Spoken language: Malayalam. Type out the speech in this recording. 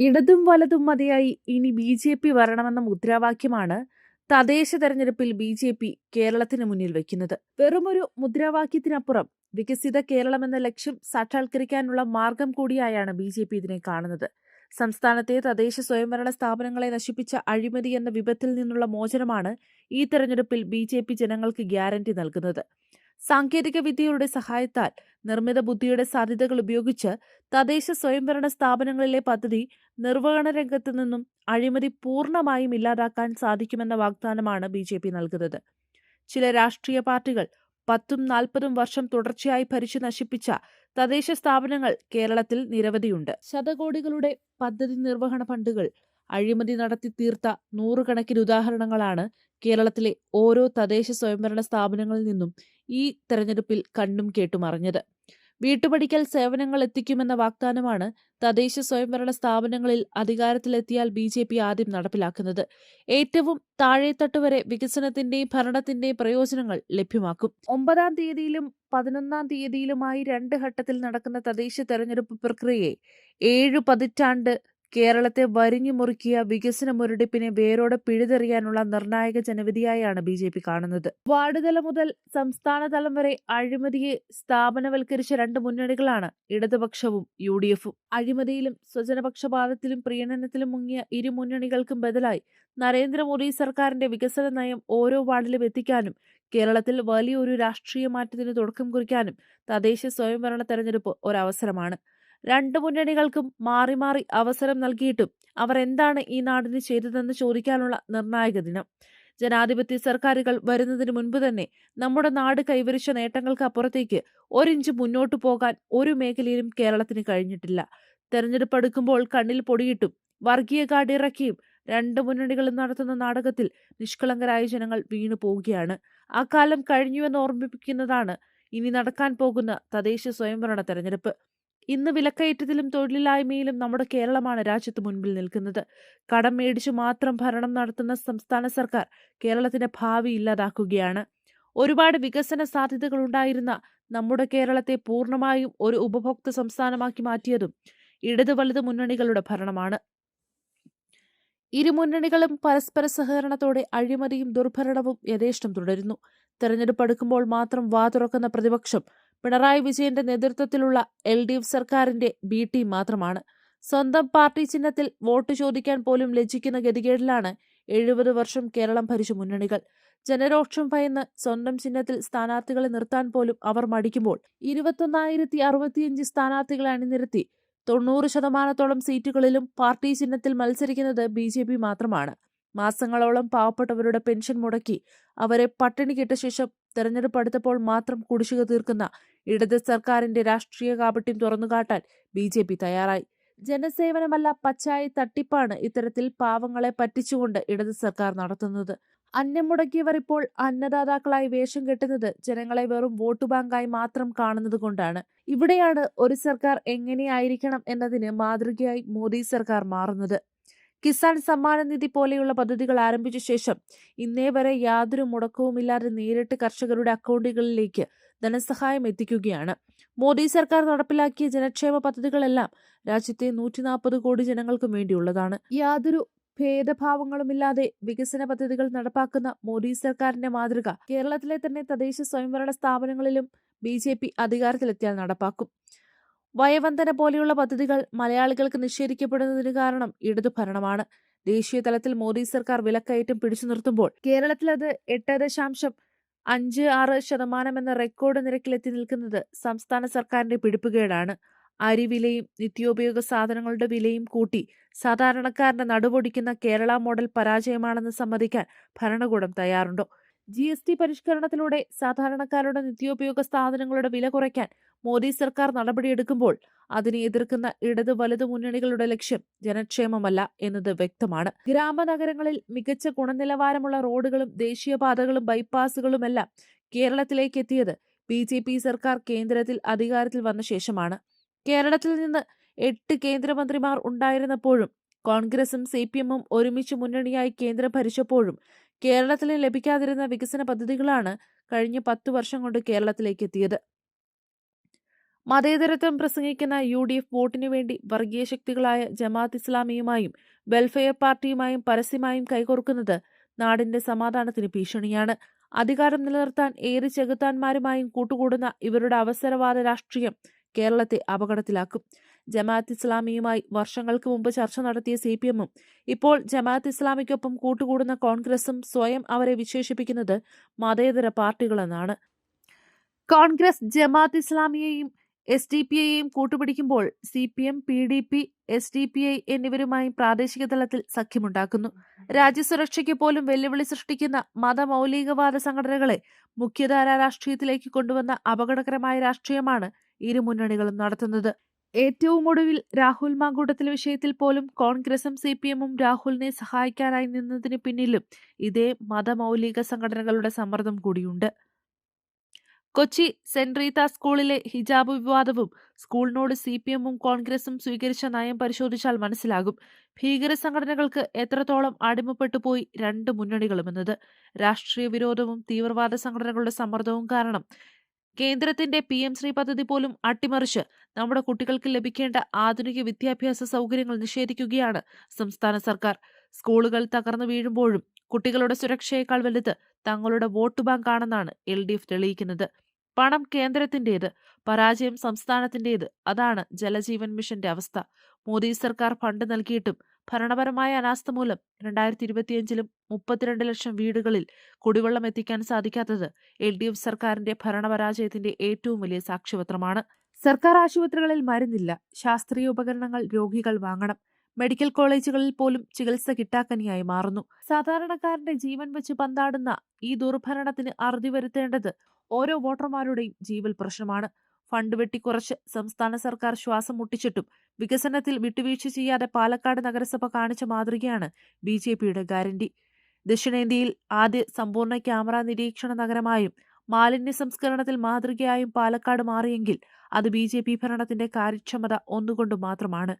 ഇടതും വലതും മതിയായി ഇനി ബി ജെ പി വരണമെന്ന മുദ്രാവാക്യമാണ് തദ്ദേശ തെരഞ്ഞെടുപ്പിൽ ബി ജെ പി കേരളത്തിന് മുന്നിൽ വയ്ക്കുന്നത് വെറുമൊരു മുദ്രാവാക്യത്തിനപ്പുറം വികസിത കേരളം എന്ന ലക്ഷ്യം സാക്ഷാത്കരിക്കാനുള്ള മാർഗം കൂടിയായാണ് ബി ജെ പി ഇതിനെ കാണുന്നത്. സംസ്ഥാനത്തെ തദ്ദേശ സ്വയംഭരണ സ്ഥാപനങ്ങളെ നശിപ്പിച്ച അഴിമതി എന്ന വിപത്തിൽ നിന്നുള്ള മോചനമാണ് ഈ തെരഞ്ഞെടുപ്പിൽ ബി ജെ പി ജനങ്ങൾക്ക് ഗ്യാരണ്ടി നൽകുന്നത്. സാങ്കേതിക വിദ്യയുടെ സഹായത്താൽ നിർമ്മിത ബുദ്ധിയുടെ സാധ്യതകൾ ഉപയോഗിച്ച് തദ്ദേശ സ്വയംഭരണ സ്ഥാപനങ്ങളിലെ പദ്ധതി നിർവഹണ രംഗത്ത് നിന്നും അഴിമതി പൂർണമായും ഇല്ലാതാക്കാൻ സാധിക്കുമെന്ന വാഗ്ദാനമാണ് ബി ജെ പി നൽകുന്നത്. ചില രാഷ്ട്രീയ പാർട്ടികൾ പത്തും നാൽപ്പതും വർഷം തുടർച്ചയായി ഭരിച്ചു നശിപ്പിച്ച തദ്ദേശ സ്ഥാപനങ്ങൾ കേരളത്തിൽ നിരവധിയുണ്ട്. ശതകോടികളുടെ പദ്ധതി നിർവഹണ ഫണ്ടുകൾ അഴിമതി നടത്തി തീർത്ത നൂറുകണക്കിന് ഉദാഹരണങ്ങളാണ് കേരളത്തിലെ ഓരോ തദ്ദേശ സ്വയംഭരണ സ്ഥാപനങ്ങളിൽ നിന്നും ഈ തെരഞ്ഞെടുപ്പിൽ കണ്ണും കേട്ടും അറിഞ്ഞത്. വീട്ടുപടിക്കൽ സേവനങ്ങൾ എത്തിക്കുമെന്ന വാഗ്ദാനമാണ് തദ്ദേശ സ്വയംഭരണ സ്ഥാപനങ്ങളിൽ അധികാരത്തിലെത്തിയാൽ ബി ജെ പി ആദ്യം നടപ്പിലാക്കുന്നത്. ഏറ്റവും താഴെത്തട്ട് വരെ വികസനത്തിന്റെയും ഭരണത്തിന്റെയും പ്രയോജനങ്ങൾ ലഭ്യമാക്കും. ഒമ്പതാം തീയതിയിലും പതിനൊന്നാം തീയതിയിലുമായി രണ്ട് ഘട്ടത്തിൽ നടക്കുന്ന തദ്ദേശ തെരഞ്ഞെടുപ്പ് പ്രക്രിയയെ ഏഴു പതിറ്റാണ്ട് കേരളത്തെ വരിഞ്ഞു മുറുക്കിയ വികസന മുരടിപ്പിനെ വേരോടെ പിഴുതെറിയാനുള്ള നിർണായക ജനവിധിയായാണ് ബി ജെ പി കാണുന്നത്. വാർഡ് മുതൽ സംസ്ഥാന തലം വരെ അഴിമതിയെ സ്ഥാപനവൽക്കരിച്ച രണ്ട് മുന്നണികളാണ് ഇടതുപക്ഷവും യു ഡി എഫും. അഴിമതിയിലും സ്വജനപക്ഷപാതത്തിലും പ്രീണനത്തിലും മുങ്ങിയ ഇരു മുന്നണികൾക്കും ബദലായി നരേന്ദ്രമോദി സർക്കാരിന്റെ വികസന നയം ഓരോ വാർഡിലും എത്തിക്കാനും കേരളത്തിൽ വലിയൊരു രാഷ്ട്രീയ മാറ്റത്തിന് തുടക്കം കുറിക്കാനും തദ്ദേശ സ്വയംഭരണ തെരഞ്ഞെടുപ്പ് ഒരവസരമാണ്. രണ്ട് മുന്നണികൾക്കും മാറി മാറി അവസരം നൽകിയിട്ടും അവർ എന്താണ് ഈ നാടിന് ചെയ്തതെന്ന് ചോദിക്കാനുള്ള നിർണായക ദിനം. ജനാധിപത്യ സർക്കാരുകൾ വരുന്നതിന് മുൻപ് തന്നെ നമ്മുടെ നാട് കൈവരിച്ച നേട്ടങ്ങൾക്ക് അപ്പുറത്തേക്ക് ഒരിഞ്ച് മുന്നോട്ടു പോകാൻ ഒരു മേഖലയിലും കേരളത്തിന് കഴിഞ്ഞിട്ടില്ല. തെരഞ്ഞെടുപ്പ് അടുക്കുമ്പോൾ കണ്ണിൽ പൊടിയിട്ടും വർഗീയ കാർഡിറക്കിയും രണ്ട് മുന്നണികളും നടത്തുന്ന നാടകത്തിൽ നിഷ്കളങ്കരായ ജനങ്ങൾ വീണു പോവുകയാണ്. അക്കാലം കാലം കഴിഞ്ഞുവെന്ന് ഓർമ്മിപ്പിക്കുന്നതാണ് ഇനി നടക്കാൻ പോകുന്ന തദ്ദേശ സ്വയംഭരണ തെരഞ്ഞെടുപ്പ്. ഇന്ന് വിലക്കയറ്റത്തിലും തൊഴിലില്ലായ്മയിലും നമ്മുടെ കേരളമാണ് രാജ്യത്ത് മുൻപിൽ നിൽക്കുന്നത്. കടം മേടിച്ചു മാത്രം ഭരണം നടത്തുന്ന സംസ്ഥാന സർക്കാർ കേരളത്തിന്റെ ഭാവി ഇല്ലാതാക്കുകയാണ്. ഒരുപാട് വികസന സാധ്യതകൾ ഉണ്ടായിരുന്ന നമ്മുടെ കേരളത്തെ പൂർണമായും ഒരു ഉപഭോക്തൃ സംസ്ഥാനമാക്കി മാറ്റിയതും ഇടതു വലത് മുന്നണികളുടെ ഭരണമാണ്. ഇരു മുന്നണികളും പരസ്പര സഹകരണത്തോടെ അഴിമതിയും ദുർഭരണവും യഥേഷ്ടം തുടരുന്നു. തെരഞ്ഞെടുപ്പ് അടുക്കുമ്പോൾ മാത്രം വാ തുറക്കുന്ന പ്രതിപക്ഷം പിണറായി വിജയന്റെ നേതൃത്വത്തിലുള്ള എൽ ഡി എഫ് സർക്കാരിന്റെ ബി ടീം മാത്രമാണ്. സ്വന്തം പാർട്ടി ചിഹ്നത്തിൽ വോട്ട് ചോദിക്കാൻ പോലും ലജ്ജിക്കുന്ന ഗതികേടിലാണ് എഴുപത് വർഷം കേരളം ഭരിച്ച മുന്നണികൾ. ജനരോക്ഷം ഭയന്ന് സ്വന്തം ചിഹ്നത്തിൽ സ്ഥാനാർത്ഥികളെ നിർത്താൻ പോലും അവർ മടിക്കുമ്പോൾ ഇരുപത്തൊന്നായിരത്തി അറുപത്തിയഞ്ച് സ്ഥാനാർത്ഥികളെ അണിനിരത്തി തൊണ്ണൂറ് ശതമാനത്തോളം സീറ്റുകളിലും പാർട്ടി ചിഹ്നത്തിൽ മത്സരിക്കുന്നത് ബി ജെ പി മാത്രമാണ്. മാസങ്ങളോളം പാവപ്പെട്ടവരുടെ പെൻഷൻ മുടക്കി അവരെ പട്ടിണി കിട്ട ശേഷം തെരഞ്ഞെടുപ്പ് അടുത്തപ്പോൾ മാത്രം കുടിശ്ശിക തീർക്കുന്ന ഇടത് സർക്കാരിന്റെ രാഷ്ട്രീയ കാപട്യം തുറന്നുകാട്ടാൻ ബി ജെ പി തയ്യാറായി. ജനസേവനമല്ല പച്ചായ തട്ടിപ്പാണ് ഇത്തരത്തിൽ പാവങ്ങളെ പറ്റിച്ചുകൊണ്ട് ഇടത് സർക്കാർ നടത്തുന്നത്. അന്നം മുടക്കിയവർ ഇപ്പോൾ അന്നദാതാക്കളായി വേഷം കെട്ടുന്നത് ജനങ്ങളെ വെറും വോട്ട് ബാങ്കായി മാത്രം കാണുന്നത് കൊണ്ടാണ്. ഇവിടെയാണ് ഒരു സർക്കാർ എങ്ങനെയായിരിക്കണം എന്നതിന് മാതൃകയായി മോദി സർക്കാർ മാറുന്നത്. കിസാൻ സമ്മാന നിധി പോലെയുള്ള പദ്ധതികൾ ആരംഭിച്ച ശേഷം ഇന്നേ വരെ യാതൊരു മുടക്കവുമില്ലാതെ നേരിട്ട് കർഷകരുടെ അക്കൗണ്ടുകളിലേക്ക് ധനസഹായം എത്തിക്കുകയാണ്. മോദി സർക്കാർ നടപ്പിലാക്കിയ ജനക്ഷേമ പദ്ധതികളെല്ലാം രാജ്യത്തെ നൂറ്റി നാൽപ്പത് കോടി ജനങ്ങൾക്കും വേണ്ടിയുള്ളതാണ്. യാതൊരു ഭേദഭാവങ്ങളുമില്ലാതെ വികസന പദ്ധതികൾ നടപ്പാക്കുന്ന മോദി സർക്കാരിന്റെ മാതൃക കേരളത്തിലെ തന്നെ തദ്ദേശ സ്വയംഭരണ സ്ഥാപനങ്ങളിലും ബി ജെ പി അധികാരത്തിലെത്തിയാൽ നടപ്പാക്കും. വയവന്തന പോലെയുള്ള പദ്ധതികൾ മലയാളികൾക്ക് നിഷേധിക്കപ്പെടുന്നതിന് കാരണം ഇടതു ഭരണമാണ് ദേശീയ തലത്തിൽ മോദി സർക്കാർ വിലക്കയറ്റം പിടിച്ചു നിർത്തുമ്പോൾ കേരളത്തിൽ അത് എട്ട് ദശാംശം അഞ്ച് ആറ് ശതമാനം എന്ന റെക്കോർഡ് നിരക്കിലെത്തി നിൽക്കുന്നത് സംസ്ഥാന സർക്കാരിന്റെ പിടിപ്പുകേടാണ്. അരി വിലയും നിത്യോപയോഗ സാധനങ്ങളുടെ വിലയും കൂട്ടി സാധാരണക്കാരന്റെ നടുപൊടിക്കുന്ന കേരള മോഡൽ പരാജയമാണെന്ന് സമ്മതിക്കാൻ ഭരണകൂടം തയ്യാറുണ്ടോ? ജി എസ് ടി പരിഷ്കരണത്തിലൂടെ സാധാരണക്കാരുടെ നിത്യോപയോഗ സാധനങ്ങളുടെ വില കുറയ്ക്കാൻ മോദി സർക്കാർ നടപടിയെടുക്കുമ്പോൾ അതിനെ എതിർക്കുന്ന ഇടത് വലതു മുന്നണികളുടെ ലക്ഷ്യം ജനക്ഷേമമല്ല എന്നത് വ്യക്തമാണ്. ഗ്രാമനഗരങ്ങളിൽ മികച്ച ഗുണനിലവാരമുള്ള റോഡുകളും ദേശീയപാതകളും ബൈപ്പാസുകളുമെല്ലാം കേരളത്തിലേക്ക് എത്തിയത് ബി ജെ പി സർക്കാർ കേന്ദ്രത്തിൽ അധികാരത്തിൽ വന്ന ശേഷമാണ്. കേരളത്തിൽ നിന്ന് എട്ട് കേന്ദ്രമന്ത്രിമാർ ഉണ്ടായിരുന്നപ്പോഴും കോൺഗ്രസും സി പി എമ്മും ഒരുമിച്ച് മുന്നണിയായി കേന്ദ്രം ഭരിച്ചപ്പോഴും കേരളത്തിന് ലഭിക്കാതിരുന്ന വികസന പദ്ധതികളാണ് കഴിഞ്ഞ പത്തു വർഷം കൊണ്ട് കേരളത്തിലേക്ക് എത്തിയത്. മതേതരത്വം പ്രസംഗിക്കുന്ന യു ഡി എഫ് വോട്ടിനു വേണ്ടി വർഗീയ ശക്തികളായ ജമാഅത്ത് ഇസ്ലാമിയുമായും വെൽഫെയർ പാർട്ടിയുമായും പരസ്യമായും കൈകോർക്കുന്നത് നാടിന്റെ സമാധാനത്തിന് ഭീഷണിയാണ്. അധികാരം നിലനിർത്താൻ ഏറെ ചെകുത്താന്മാരുമായും കൂട്ടുകൂടുന്ന ഇവരുടെ അവസരവാദ രാഷ്ട്രീയം കേരളത്തെ അപകടത്തിലാക്കും. ജമാഅത്ത് ഇസ്ലാമിയുമായി വർഷങ്ങൾക്ക് മുമ്പ് ചർച്ച നടത്തിയ സി പി എമ്മും ഇപ്പോൾ ജമാഅത്ത് ഇസ്ലാമിക്കൊപ്പം കൂട്ടുകൂടുന്ന കോൺഗ്രസും സ്വയം അവരെ വിശേഷിപ്പിക്കുന്നത് മതേതര പാർട്ടികളെന്നാണ്. കോൺഗ്രസ് ജമാഅത്ത് ഇസ്ലാമിയെയും എസ് ഡി പി ഐയെയും കൂട്ടുപിടിക്കുമ്പോൾ C P M P D P S D P I എന്നിവരുമായി പ്രാദേശിക തലത്തിൽ സഖ്യമുണ്ടാക്കുന്നു. രാജ്യസുരക്ഷയ്ക്ക് പോലും വെല്ലുവിളി സൃഷ്ടിക്കുന്ന മതമൗലികവാദ സംഘടനകളെ മുഖ്യധാരാ രാഷ്ട്രീയത്തിലേക്ക് കൊണ്ടുവന്ന അപകടകരമായ രാഷ്ട്രീയമാണ് ഇരു മുന്നണികളും നടത്തുന്നത്. ഏറ്റവും ഒടുവിൽ രാഹുൽ മാങ്കൂട്ടത്തിൽ വിഷയത്തിൽ പോലും കോൺഗ്രസും സി പി എമ്മും രാഹുലിനെ സഹായിക്കാനായി നിന്നതിന് പിന്നിലും ഇതേ മതമൗലിക സംഘടനകളുടെ സമ്മർദ്ദം കൂടിയുണ്ട്. കൊച്ചി സെന്റ് റീത്ത സ്കൂളിലെ ഹിജാബ് വിവാദവും സ്കൂളിനോട് സി പി എമ്മും കോൺഗ്രസും സ്വീകരിച്ച നയം പരിശോധിച്ചാൽ മനസ്സിലാകും. ഭീകര സംഘടനകൾക്ക് എത്രത്തോളം അടിമപ്പെട്ടു പോയി രണ്ട് മുന്നണികളുമെന്നത് രാഷ്ട്രീയ വിരോധവും തീവ്രവാദ സംഘടനകളുടെ സമ്മർദ്ദവും കാരണം. കേന്ദ്രത്തിന്റെ പി എം ശ്രീ പദ്ധതി പോലും അട്ടിമറിച്ച് നമ്മുടെ കുട്ടികൾക്ക് ലഭിക്കേണ്ട ആധുനിക വിദ്യാഭ്യാസ സൗകര്യങ്ങൾ നിഷേധിക്കുകയാണ് സംസ്ഥാന സർക്കാർ. സ്കൂളുകൾ തകർന്നു വീഴുമ്പോഴും കുട്ടികളുടെ സുരക്ഷയേക്കാൾ വലുത് തങ്ങളുടെ വോട്ട് ബാങ്ക് ആണെന്നാണ് എൽ ഡി എഫ് തെളിയിക്കുന്നത്. പണം കേന്ദ്രത്തിന്റേത് പരാജയം സംസ്ഥാനത്തിന്റേത് അതാണ് ജലജീവൻ മിഷന്റെ അവസ്ഥ. മോദി സർക്കാർ ഫണ്ട് നൽകിയിട്ടും ഭരണപരമായ അനാസ്ഥ മൂലം രണ്ടായിരത്തി ഇരുപത്തിയഞ്ചിലും മുപ്പത്തിരണ്ട് ലക്ഷം വീടുകളിൽ കുടിവെള്ളം എത്തിക്കാൻ സാധിക്കാത്തത് എൽ ഡി എഫ് സർക്കാരിന്റെ ഭരണപരാജയത്തിന്റെ ഏറ്റവും വലിയ സാക്ഷ്യപത്രമാണ്. സർക്കാർ ആശുപത്രികളിൽ മരുന്നില്ല ശാസ്ത്രീയ ഉപകരണങ്ങൾ രോഗികൾ വാങ്ങണം മെഡിക്കൽ കോളേജുകളിൽ പോലും ചികിത്സ കിട്ടാക്കനിയായി മാറുന്നു. സാധാരണക്കാരന്റെ ജീവൻ വെച്ച് പന്താടുന്ന ഈ ദുർഭരണത്തിന് അറുതി വരുത്തേണ്ടത് ഓരോ വോട്ടർമാരുടെയും ജീവൽ പ്രശ്നമാണ്. ഫണ്ട് വെട്ടിക്കുറച്ച് സംസ്ഥാന സർക്കാർ ശ്വാസം മുട്ടിച്ചിട്ടും വികസനത്തിൽ വിട്ടുവീഴ്ച ചെയ്യാതെ പാലക്കാട് നഗരസഭ കാണിച്ച മാതൃകയാണ് ബി ജെ പിയുടെ ഗ്യാരണ്ടി. ദക്ഷിണേന്ത്യയിൽ ആദ്യ സമ്പൂർണ ക്യാമറ നിരീക്ഷണ നഗരമായും മാലിന്യ സംസ്കരണത്തിൽ മാതൃകയായും പാലക്കാട് മാറിയെങ്കിൽ അത് ബി ഭരണത്തിന്റെ കാര്യക്ഷമത ഒന്നുകൊണ്ട് മാത്രമാണ്.